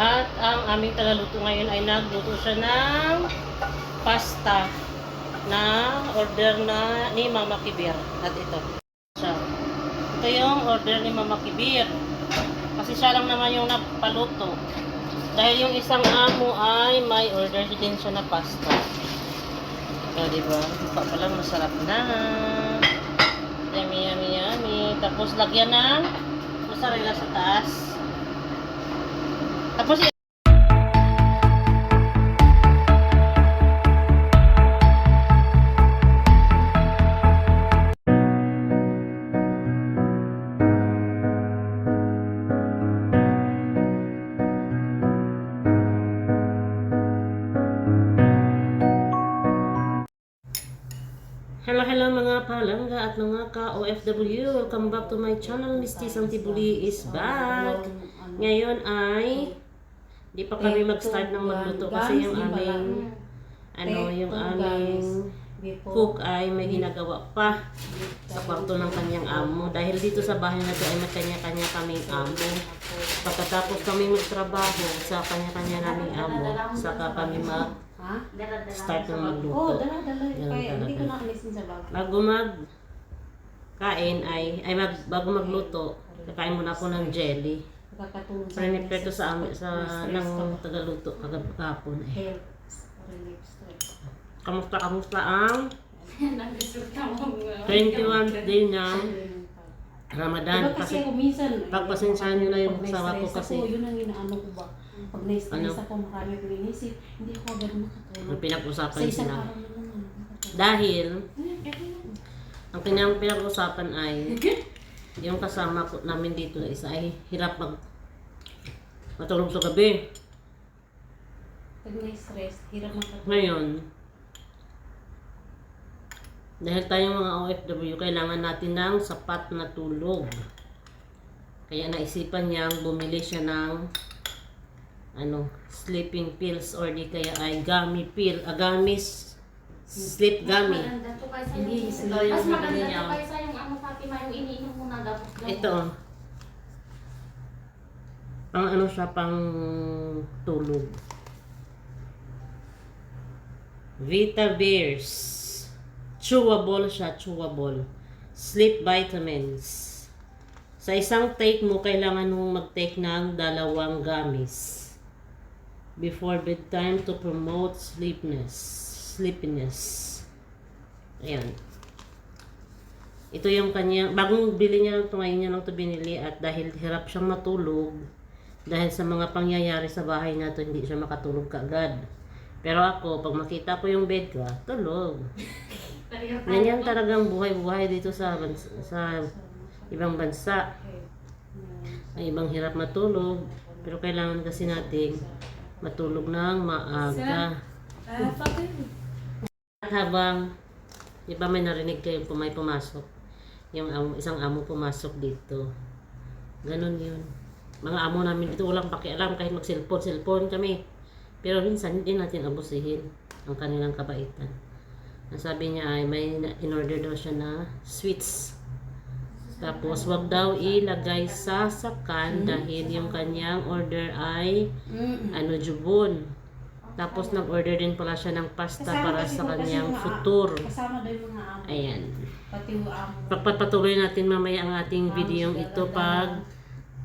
At ang aming tagaluto ngayon ay nagluto siya ng pasta na order na ni Mama Kibir. At ito. Siya. Ito yung order ni Mama Kibir. Kasi siya lang naman yung napaluto. Dahil yung isang amo ay may order din siya na pasta. Ito, di ba? Mukha pa masarap na. Yummy, yummy, yummy. Tapos lagyan ng mozzarella sa taas. Tapos Hello, hello mga palangga at mga ka-OFW. Welcome back to my channel. Misty Santibuli is back. Ngayon ay di pa kami mag-start ng magluto kasi yung aming ano, yung aming cook ay may ginagawa pa sa kwarto ng kanyang amo. Dahil dito sa bahay na to ay may kanya-kanya kaming amo. Pagkatapos kami magtrabaho sa kanya-kanya naming amo, saka kami mag start ng Oo, magluto. dala, dala. Yan Kaya hindi ko nakalisin sa bag. Bago mag kain ay ay mag, bago magluto, kakain muna ako ng jelly. Nakakatulong sa Prepare to sa amin sa ng tagaluto kagab kahapon eh. health. Relief stress. Kamusta kamusta ang Nag-isip ka mo. 21th day ng Diba Ramadan kasi kasi ako minsan, pagpasensyahan niyo na yung pag asawa ko kasi Ako, yun ang inaano ko ba? Pag na-stress Ano? ako, marami ko inisip, hindi ako agad makatulog. ang pinag-usapan Sa isang sila. araw na naman. makatulog. Dahil ang kanyang pinag-usapan ay yung kasama ko namin dito na isa ay hirap mag matulog sa gabi. Pag na-stress, hirap makatulog. Ngayon, dahil tayong mga OFW, kailangan natin ng sapat na tulog. Kaya naisipan niyang bumili siya ng ano, sleeping pills or di kaya ay gummy pill, agamis, sleep gummy. Maganda to kaysa Hindi, yung... sila yung Mas maganda niya. to kaysa yung ano Fatima, yung iniinom mo na dapat lang. Ito, oh. pang ano siya, pang tulog. Vita Bears. Chewable siya, chewable. Sleep vitamins. Sa isang take mo, kailangan mong mag-take ng dalawang gamis. Before bedtime to promote sleepiness. Sleepiness. Ayan. Ito yung kanya, bagong bili niya lang ito ngayon niya lang ito binili at dahil hirap siyang matulog, dahil sa mga pangyayari sa bahay na ito, hindi siya makatulog kaagad. Pero ako, pag makita ko yung bed ko, tulog. Ganyan talagang buhay-buhay dito sa bans- sa ibang bansa. Ay ibang hirap matulog, pero kailangan kasi nating matulog ng maaga. At habang, di ba may narinig kayo may pumasok, yung amo, isang amo pumasok dito. Ganon yun. Mga amo namin dito walang pakialam kahit mag-cellphone, cellphone kami. Pero minsan hindi natin abusihin ang kanilang kabaitan. Ang sabi niya ay may in-order daw siya na sweets. Tapos wag daw ilagay sa sakan dahil yung kanyang order ay ano jubon. Tapos nag-order din pala siya ng pasta para kasi sa kanyang futur. Kasama daw yung mga amo. Ayan. Pati yung amo. Pagpapatuloy natin mamaya ang ating video ito pag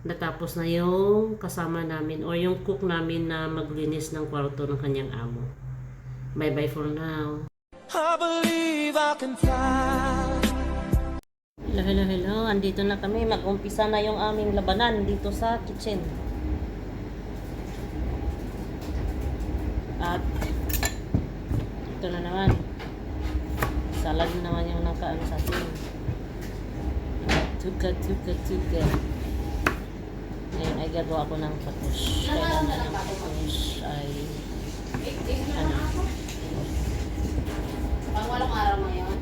natapos na yung kasama namin or yung cook namin na maglinis ng kwarto ng kanyang amo. Bye bye for now. I believe I can fly. Hello, hello, hello. Andito na kami. Mag-umpisa na yung aming labanan dito sa kitchen. At ito na naman. Salad na naman yung nakaano sa atin. Tuka, tuka, tuka. Ngayon ay gagawa ko ng patus. Kailangan ng patus ay ano, Pang walang araw ngayon?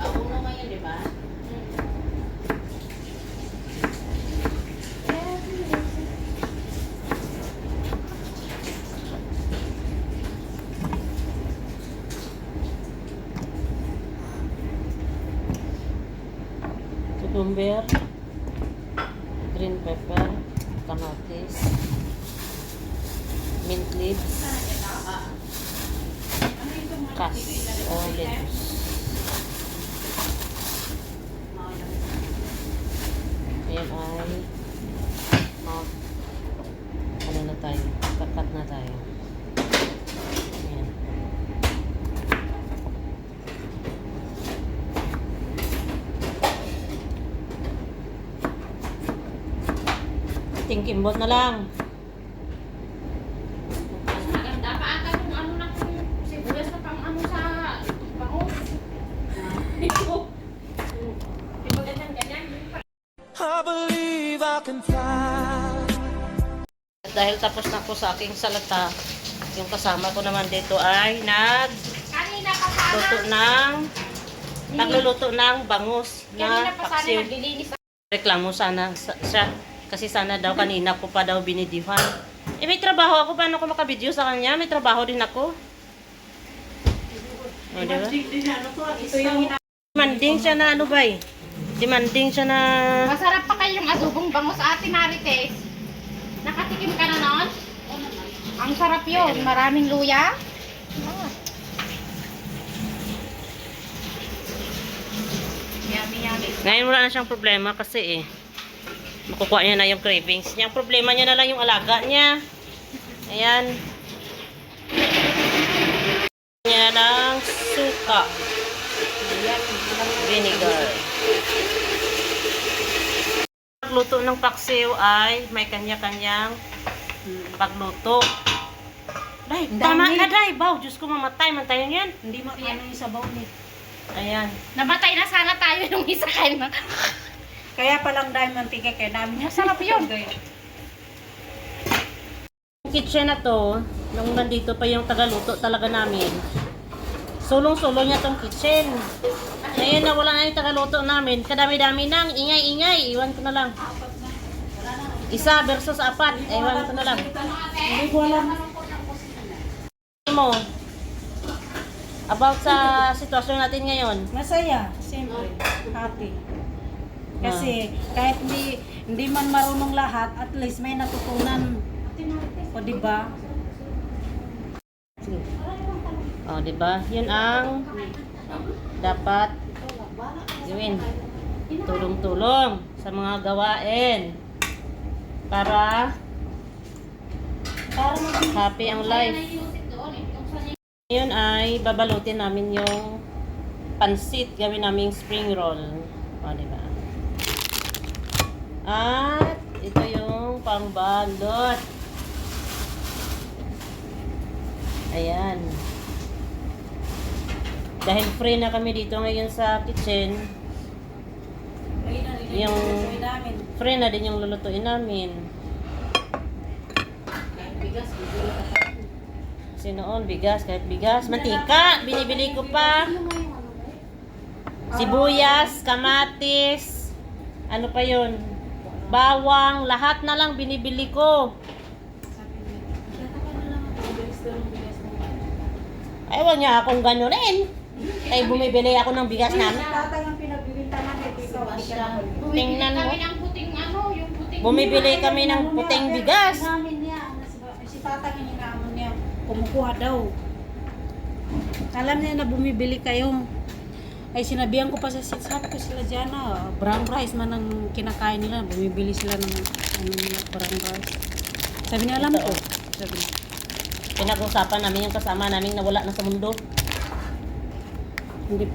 Ako naman yun, di ba? Mint leaves, kas o lettuce. Ayan ay mount. Ano na tayo? Kakat na tayo. Ayan. Tingkimbot na lang. Dahil tapos na po sa aking salata, yung kasama ko naman dito ay nag luto ng nagluluto ng bangus na paksiw. Reklamo sana sa- siya kasi sana daw kanina ko pa daw binidihan. Eh may trabaho ako, paano ko makabideo sa kanya? May trabaho din ako. O, di ba? Demanding siya na ano ba eh? Demanding siya na... Masarap pa kayong adobong bango sa ate Marites. Nakatikim ka na nun? Ang sarap yun. Maraming luya. Ah. Yummy, yummy. Ngayon wala na siyang problema kasi eh. Makukuha niya na yung cravings niya. Ang problema niya na lang yung alaga niya. Ayan. Niya ng suka. Vinegar. Pagluto ng paksiw ay may kanya-kanyang pagluto. Day, tama ka, Day. Baw, Diyos ko, mamatay. Mantayan yan. Hindi mo ano yung sabaw ni. Ayan. Namatay na sana tayo yung isa kayo na. Kaya palang dahil mantika kaya namin yung Sarap yun. Yung kitchen na to, nung nandito pa yung tagaluto talaga namin, sulong-sulo niya tong kitchen. Ngayon na wala na yung tagaluto namin, kadami-dami nang ingay-ingay, iwan ko na lang. Isa versus apat, iwan ko na lang. Hindi ko alam. mo, about sa sitwasyon natin ngayon, Masaya, siyempre. Happy. Kasi kahit hindi hindi man marunong lahat, at least may natutunan. O di ba? Oh, 'di ba? 'Yun ang dapat gawin. Tulong-tulong sa mga gawain para happy ang life. Ngayon ay babalutin namin yung pansit, gawin naming spring roll. O, di ba? At ito yung pangbalot. Ayan. Dahil free na kami dito ngayon sa kitchen, yung free na din yung lulutuin namin. Kasi noon, bigas, kahit bigas, mantika, binibili ko pa. Sibuyas, kamatis, ano pa yon bawang, lahat na lang binibili ko. Ay, wag niya akong ganunin. Ay, bumibili ako ng bigas namin. Tatay ang pinagbibinta natin. Ikaw, hindi ka naman. Tingnan mo. Kami ng puting ano, yung puting... Bumibili kami ng puting bigas. Namin niya. Si tatay ang inaamon niya. Kumukuha daw. Alam niya na bumibili kayo. Ay sinabihan ko pa sa sit, sabi ko sila dyan na brown rice man ang kinakain nila. Bumibili sila ng ano brown rice. Sabi niya, alam ko. Sabi niya. Pinag-usapan namin yung kasama namin na wala na sa mundo. Hindi.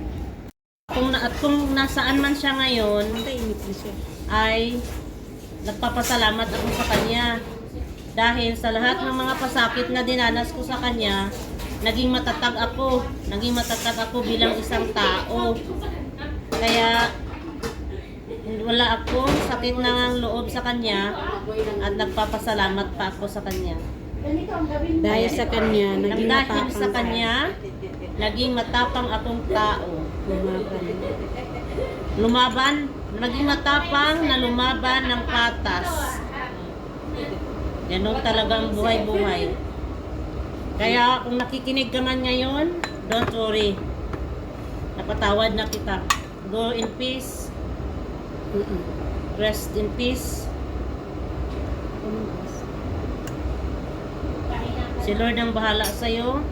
Kung, na, at kung nasaan man siya ngayon, ay nagpapasalamat ako sa kanya. Dahil sa lahat ng mga pasakit na dinanas ko sa kanya, naging matatag ako. Naging matatag ako bilang isang tao. Kaya wala akong sakit ng loob sa kanya at nagpapasalamat pa ako sa kanya. Dahil sa kanya, naging dahil sa ka. kanya, naging matapang akong tao. Lumaban. Lumaban, naging matapang na lumaban ng patas. Ganon talaga ang buhay-buhay. Kaya kung nakikinig ka man ngayon, don't worry. Napatawad na kita. Go in peace. Rest in peace. Si Lord ang bahala sa'yo.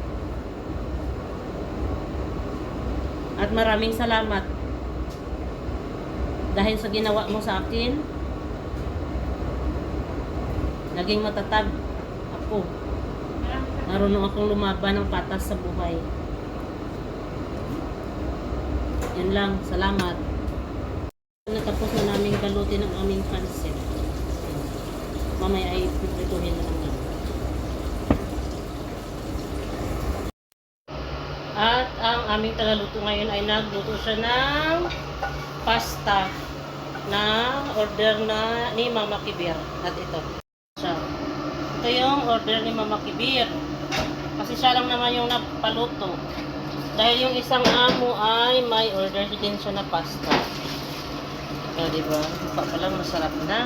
At maraming salamat. Dahil sa ginawa mo sa akin, naging matatag ako. Marunong akong lumaban ng patas sa buhay. Yan lang. Salamat. Natapos na namin galutin ang aming pancit. Mamaya ay piprituhin na lang namin. At ang aming tagaluto ngayon ay nagluto siya ng pasta na order na ni Mama Kibir. At ito. Siya. Ito yung order ni Mama Kibir. Kasi siya lang naman yung napaluto. Dahil yung isang amo ay may order din siya na pasta. O, diba? Mukha pa lang masarap na.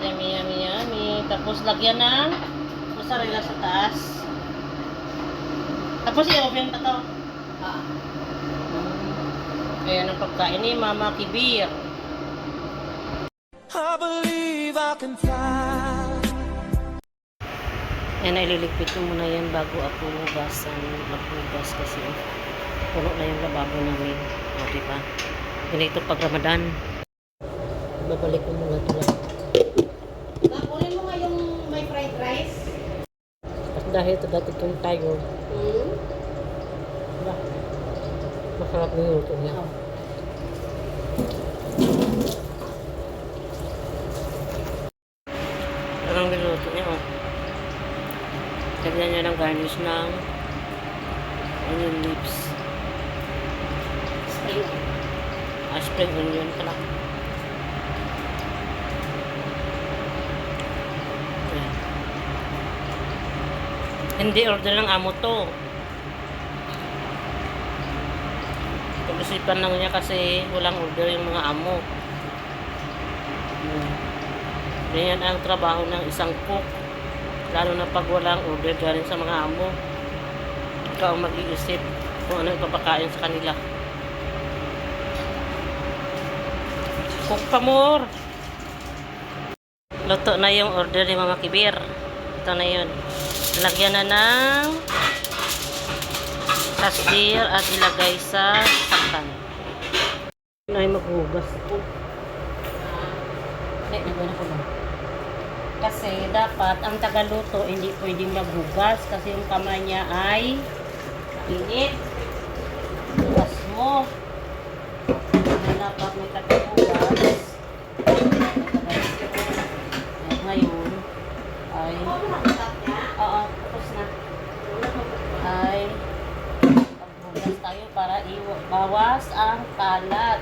Yummy, yummy, yummy. Tapos lagyan ng mozzarella sa taas. Tapos i-oven pa to. Ah. Ayan ang pagkain ni Mama Kibir. I believe I can fly. Yan, ililigpit ko muna yan bago ako hugasan, maghugas kasi puno na yung lababo namin. O, di ba? Ganito pag Ramadan. Babalik ko muna ito lang. Kunin mo nga yung may fried rice. At dahil taga-tikong tayo, Hmm? Diba? Masarap yung luto niya. Anong niluto niya, oh. Lagyan niya ng garnish ng onion leaves. Spring. Ah, onion pala. Hindi order ng amo to. Pag-isipan lang niya kasi walang order yung mga amo. Hmm. Ganyan ang trabaho ng isang cook. Lalo na pag walang order galing sa mga amo. Ikaw ang mag-iisip kung ano yung papakain sa kanila. Cook pa more. Luto na yung order ni Mama Kibir. Ito na yun. Lagyan na ng kasdir at ilagay sa sakan. Yun ay maghugas ako. Eh, nagwan ako ba? Kasi dapat ang tagaluto hindi pwedeng maghugas kasi yung kamay niya ay init. Hugas mo. Kaya dapat may tagahugas. Eh, ngayon ay Oo, tapos na. Ay tayo para bawas ang kalat.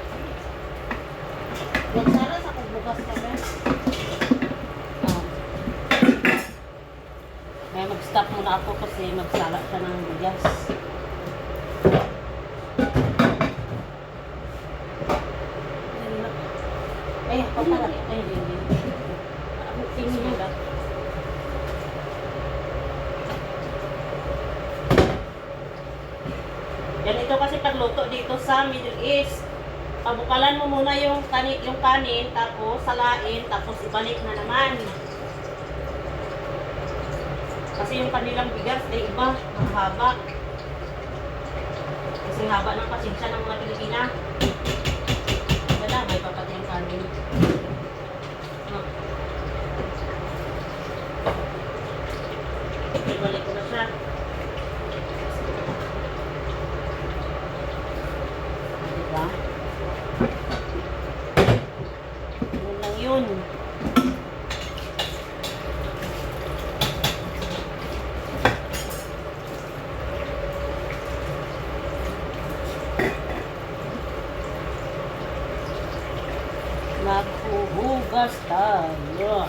Nagsara sa paghugas ka ba? Ah. May mag-stop muna ako kasi magsala siya ng bigas. Ay, pagkala. Ay, hindi, hindi. Ako, tingin ba? Ganito kasi pagluto dito East. Pabukalan mo muna yung kanin, yung kanin, tapos salain, tapos ibalik na naman. Kasi yung kanilang bigas ay iba, ang haba. Kasi haba ng pasensya ng mga Pilipina. Wala, may papatay yung kanin. Ah. Ibalik ko na siya. Diba? Yun lang yun. Maghuhugas tayo.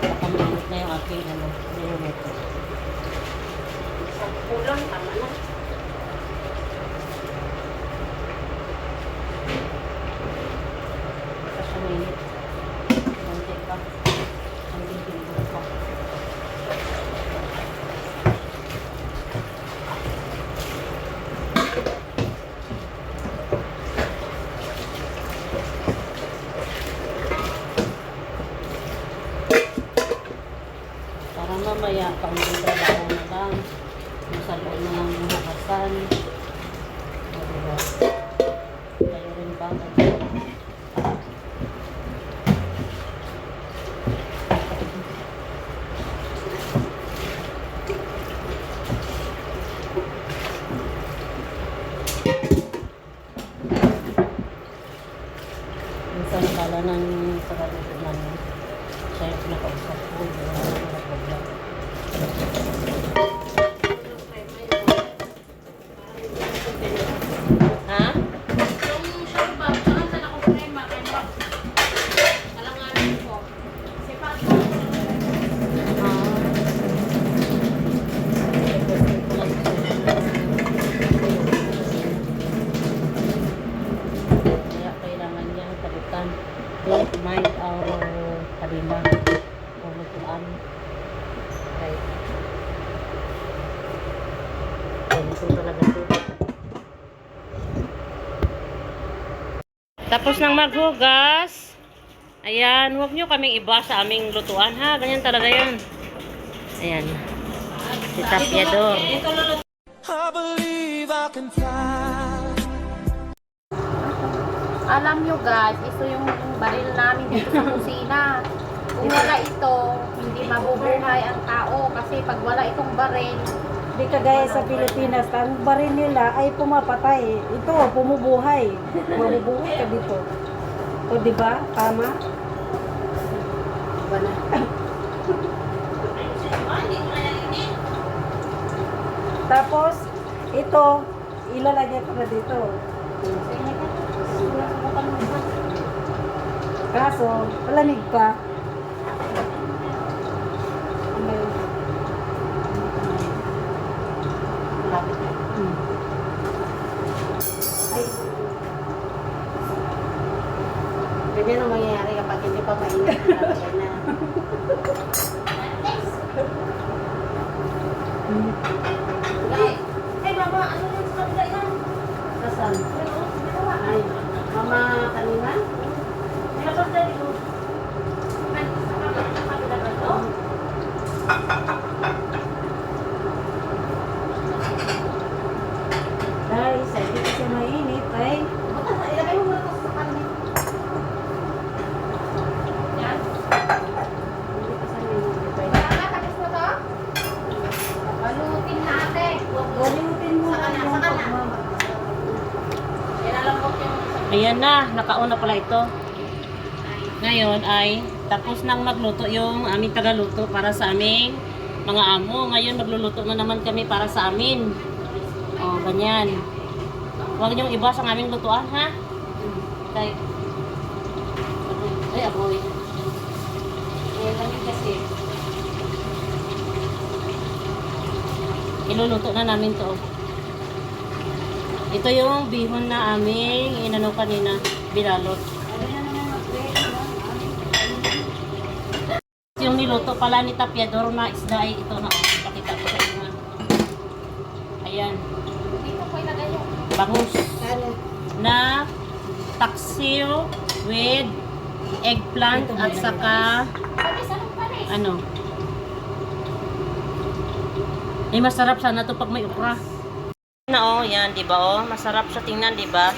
Pakaminit na yung aking ano, niluluto. Isang kulang, tama na. Basta siya minit. Konti pa. Ang pinipinigil ko. ng sarili namin. Siya yung pinakausap ko. Yung mga problem. Ha? Yung shortbag, saan saan ako krema, kaya bak. Alanganin ko. Kasi pag Kaya kailangan niya palitan. Don't mind our kanila. O lutuan. Okay. Ganito talaga ito. Tapos nang maghugas. Ayan, huwag nyo kaming iba sa aming lutuan ha. Ganyan talaga yan. Ayan. Si Tapiador. Alam nyo guys, ito yung baril namin dito sa kusina. Kung wala ito, hindi mabubuhay ang tao. Kasi pag wala itong baril, Di kagaya sa Pilipinas, ang baril nila ay pumapatay. Ito, pumubuhay. Mabubuhay ka dito. O di ba? Tama? wala. Tapos, ito, ilalagay ko na dito. Kaso, malamig pa. Ano yun? Hmm. Ay. Ganyan ang mangyayari kapag hindi pa mainit. Lalagay na. Hmm. Ay, ay mama, ano yung sa kabila yan? Nasaan? Ay, mama kanina? Nilabas na dito. Ay, sa kabila sa kabila ba ito? Dahil sa hindi kasi mainit ay Buta na, ilagay mo muna ito sa kanin. Yan. hindi kasi mainit ay Wala na, tapos mo to? Balutin natin. Balutin mo Sa na kana, yung sa kana. pagmama. Ilalambot yung Ayan na, nakauna pala ito. Ngayon ay tapos nang magluto yung aming tagaluto para sa aming mga amo. Ngayon magluluto na naman kami para sa amin. O, ganyan. Huwag niyong iba sa aming lutuan, ha? Kay... Ay, aboy. Eh, kami kasi Iluluto na namin to. Ito yung bihon na aming inano kanina, binalot. Yung niluto pala ni Tapiador na isda ay ito na oh. Pakita ko sa inyo. Ayan. Bangus na taksiw with eggplant at saka ano. Eh masarap sana to pag may ukra. Na oh, yan, 'di ba oh? Masarap siya tingnan, 'di ba?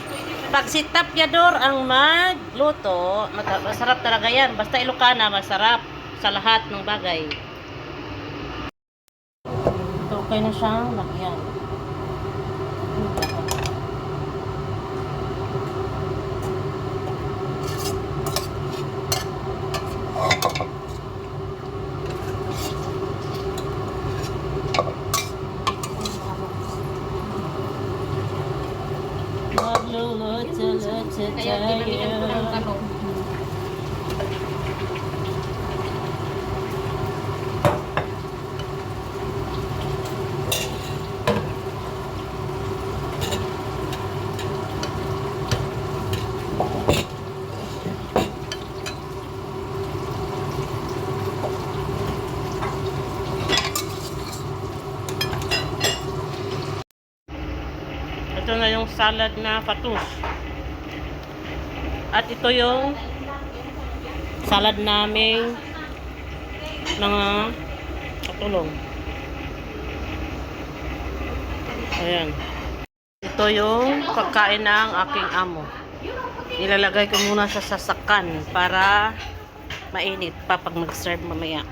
Pag si Tapiador ang magluto, masarap talaga yan. Basta Ilocana, masarap sa lahat ng bagay. Ito, okay na siyang lagyan. Magluluto-luto Kaya ginamitan ko ng tayo. kanong. Ito na yung salad na patus. At ito yung salad naming mga katulong. Ayan. Ito yung pagkain ng aking amo. Nilalagay ko muna sa sasakan para mainit pa pag mag-serve mamaya.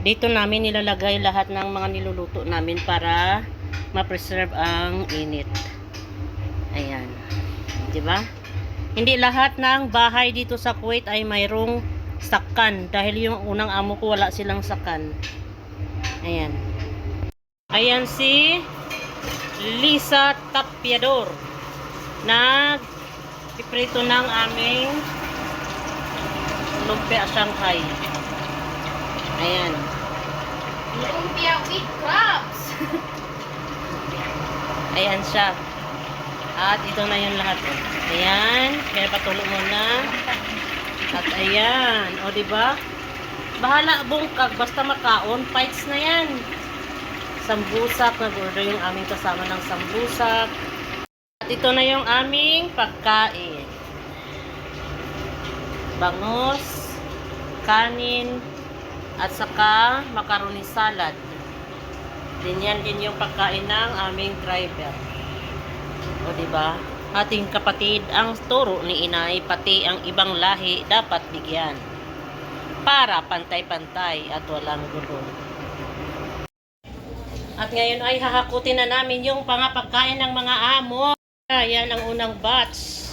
Dito namin nilalagay lahat ng mga niluluto namin para ma-preserve ang init. Ayan. 'Di ba? Hindi lahat ng bahay dito sa Kuwait ay mayroong sakan. Dahil yung unang amo ko wala silang sakan. Ayan. Ayan si Lisa Tapiador. Nag piprito ng aming lumpia Shanghai. Ayan. Lumpia with crabs. Ayan siya. At ito na yung lahat. Ayan. Kaya patulo muna. At ayan. O, ba? Bahala bungkag. Basta makaon. Fights na yan. Sambusak. Nag-order yung aming kasama ng sambusak. At ito na yung aming pagkain. Bangos. Kanin. At saka macaroni salad. Din yan din yung pagkain ng aming driver. O di ba? Ating kapatid ang turo ni inay pati ang ibang lahi dapat bigyan. Para pantay-pantay at walang gulo. At ngayon ay hahakutin na namin yung pangapagkain ng mga amo. Ayan ang unang batch.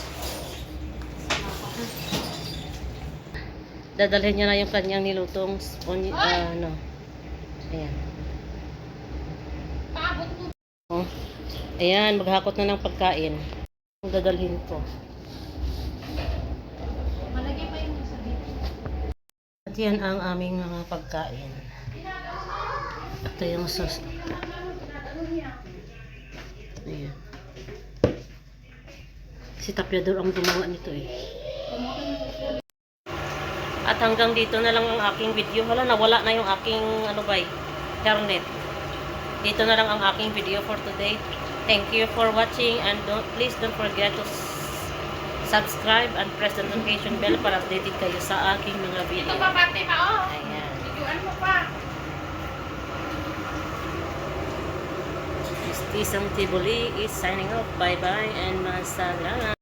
Dadalhin niya na yung kanyang nilutong on, ah, ano. Ayan. Oh. Ayan, maghakot na ng pagkain. Ang dadalhin ko. Malagay pa yung sabi. At yan ang aming mga pagkain. Ito yung sauce. Ayan. Si Tapiador ang gumawa nito eh. At hanggang dito na lang ang aking video. Hala, nawala na yung aking ano ba eh, internet. Dito na lang ang aking video for today. Thank you for watching and don't, please don't forget to subscribe and press the notification bell para updated kayo sa aking mga Ito video. pa pati pa oh. Ayan. Videoan mo pa. Isang Tibuli is signing off. Bye-bye and masalamat.